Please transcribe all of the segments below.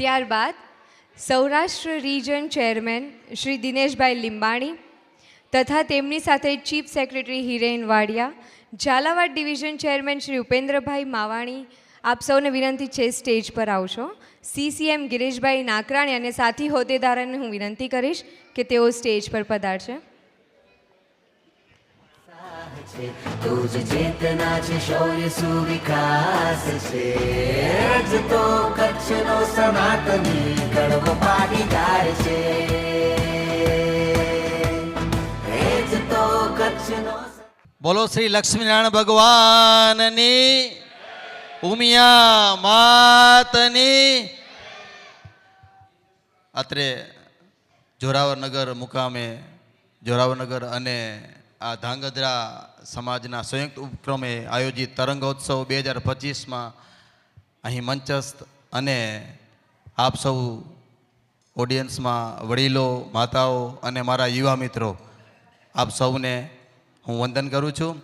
ત્યારબાદ Saurashtra region chairman Shri Dineshbhai Limbani તથા તેમની સાથે chief secretary Hiren Vadia, Zalawad division chairman Shri Upendrabhai Mavani, આપ સૌને વિનંતી છે સ્ટેજ પર આવશો. સીસીએમ ગિરીશભાઈ નાકરાણી અને સાથી હોદ્દેદારોને હું વિનંતી કરીશ કે તેઓ સ્ટેજ પર પધારશે. તું જ ચેતના છે શૌર્ય સુવિકાસ છે. જ તો કચ્છનો સનાતની કડવો ગાય છે બોલો શ્રી લક્ષ્મીનારાયણ ભગવાનની. ઉમિયા માતની. અત્રે જોરાવરનગર મુકામે, જોરાવરનગર અને આ ધાંગધ્રા સમાજના સંયુક્ત ઉપક્રમે આયોજિત તરંગોત્સવ બે હજાર પચીસમાં અહીં મંચસ્થ અને આપ સૌ ઓડિયન્સમાં વડીલો, માતાઓ અને મારા યુવા મિત્રો, આપ સૌને હું વંદન કરું છું.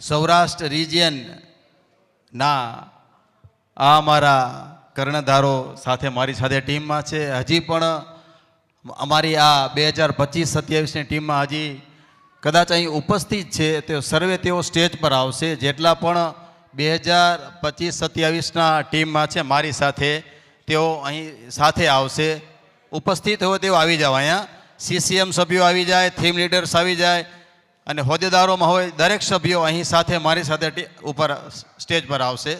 સૌરાષ્ટ્ર રિજિયનના આ મારા કર્ણધારો સાથે મારી સાથે ટીમમાં છે. હજી પણ અમારી આ બે હજાર પચીસ સત્યાવીસની ટીમમાં હજી કદાચ અહીં ઉપસ્થિત છે, તે સર્વે તેઓ સ્ટેજ પર આવશે. જેટલા પણ બે હજાર પચીસ સત્યાવીસના ટીમમાં છે મારી સાથે. તેઓ અહીં સાથે આવશે. ઉપસ્થિત હોય તેઓ આવી જાવ અહીંયા. સીસીએમ સભ્યો આવી જાય થીમ લીડર્સ આવી જાય અને હોદ્દેદારોમાં હોય દરેક સભ્યો અહીં સાથે મારી સાથે ઉપર સ્ટેજ પર આવશે.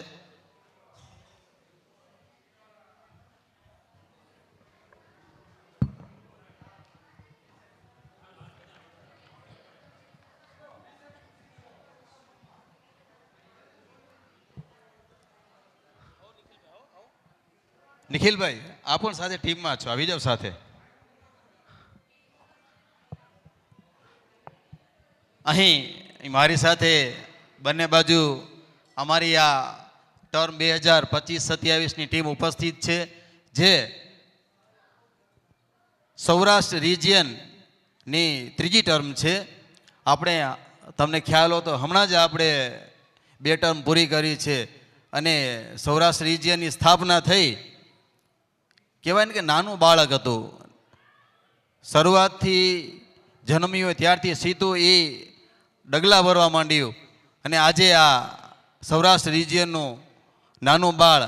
નિખિલભાઈ આ પણ સાથે ટીમમાં છો, આવી જાવ સાથે. અહીં મારી સાથે બંને બાજુ અમારી આ ટર્મ બે હજાર પચીસ સત્યાવીસની ટીમ ઉપસ્થિત છે, જે સૌરાષ્ટ્ર રિજિયનની ત્રીજી ટર્મ છે. આપણે તમને ખ્યાલ હો તો હમણાં જ આપણે બે ટર્મ પૂરી કરી છે અને સૌરાષ્ટ્ર રિજિયનની સ્થાપના થઈ કહેવાય ને કે નાનું બાળક હતું. શરૂઆતથી જન્મ્યું હોય ત્યારથી સીધું એ ડગલા ભરવા માંડ્યું. અને આજે આ સૌરાષ્ટ્ર રિજિયનનું નાનું બાળ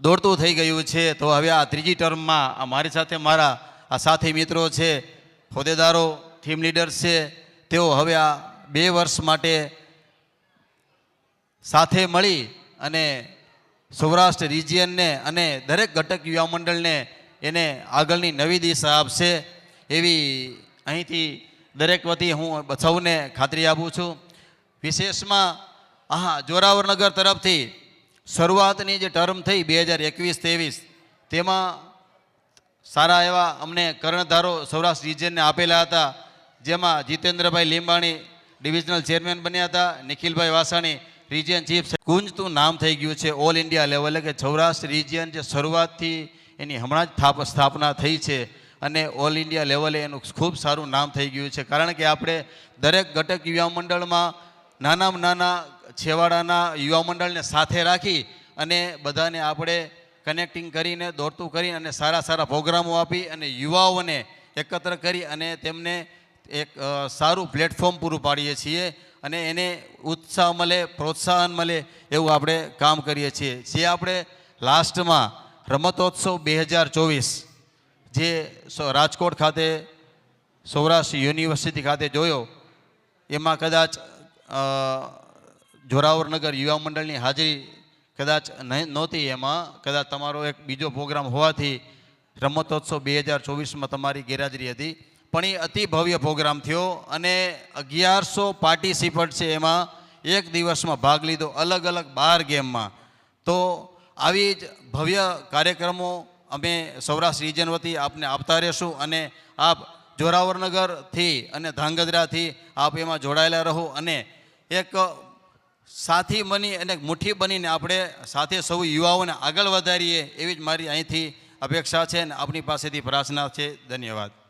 દોડતું થઈ ગયું છે. તો હવે આ ત્રીજી ટર્મમાં આ મારી સાથે મારા આ સાથી મિત્રો છે, હોદ્દેદારો ટીમ લીડર્સ છે, તેઓ હવે આ બે વર્ષ માટે સાથે મળી અને સૌરાષ્ટ્ર રિજિયનને અને દરેક ઘટક યુવા મંડળને એને આગળની નવી દિશા આપશે એવી અહીંથી દરેક વતી હું સૌને ખાતરી આપું છું. વિશેષમાં હા જોરાવરનગર તરફથી શરૂઆતની જે ટર્મ થઈ બે હજાર એકવીસ ત્રેવીસ, તેમાં સારા એવા અમને કર્ણધારો સૌરાષ્ટ્ર રિજિયનને આપેલા હતા, જેમાં જીતેન્દ્રભાઈ લીંબાણી ડિવિઝનલ ચેરમેન બન્યા હતા, નિખિલભાઈ વાસાણી રિજિયન ચીફ ગુંજતું નામ થઈ ગયું છે. ઓલ ઇન્ડિયા લેવલે કે સૌરાષ્ટ્ર રિજિયન જે શરૂઆતથી એની હમણાં જ થાપ સ્થાપના થઈ છે અને ઓલ ઇન્ડિયા લેવલે એનું ખૂબ સારું નામ થઈ ગયું છે. કારણ કે આપણે દરેક ઘટક યુવા મંડળમાં નાનામાં નાના છેવાડાના યુવા મંડળને સાથે રાખી અને બધાને આપણે કનેક્ટિંગ કરીને, દોડતું કરી અને સારા સારા પ્રોગ્રામો આપી અને યુવાઓને એકત્ર કરી અને તેમને એક સારું પ્લેટફોર્મ પૂરું પાડીએ છીએ અને એને ઉત્સાહ મળે, પ્રોત્સાહન મળે એવું આપણે કામ કરીએ છીએ. જે આપણે લાસ્ટમાં રમતોત્સવ બે હજાર ચોવીસ, જે રાજકોટ ખાતે, સૌરાષ્ટ્ર યુનિવર્સિટી ખાતે જોયો. એમાં કદાચ જોરાવરનગર યુવા મંડળની હાજરી કદાચ નહીં, નહોતી. એમાં કદાચ તમારો એક બીજો પ્રોગ્રામ હોવાથી રમતોત્સવ બે હજાર ચોવીસમાં તમારી ગેરહાજરી હતી. પણ એ અતિ ભવ્ય પ્રોગ્રામ થયો અને અગિયારસો પાર્ટિસિપન્ટ છે એમાં એક દિવસમાં ભાગ લીધો અલગ અલગ બાર ગેમમાં. તો આવી જ ભવ્ય કાર્યક્રમો અમે સૌરાષ્ટ્ર રિજન વતી આપને આપતા રહેશું અને આપ જોરાવરનગરથી અને ધાંગધ્રાથી આપ એમાં જોડાયેલા રહો અને એક સાથી બની અને મુઠ્ઠી બનીને આપણે સાથે સૌ યુવાઓને આગળ વધારીએ એવી જ મારી અહીંથી અપેક્ષા છે અને આપની પાસેથી પ્રાર્થના છે. ધન્યવાદ.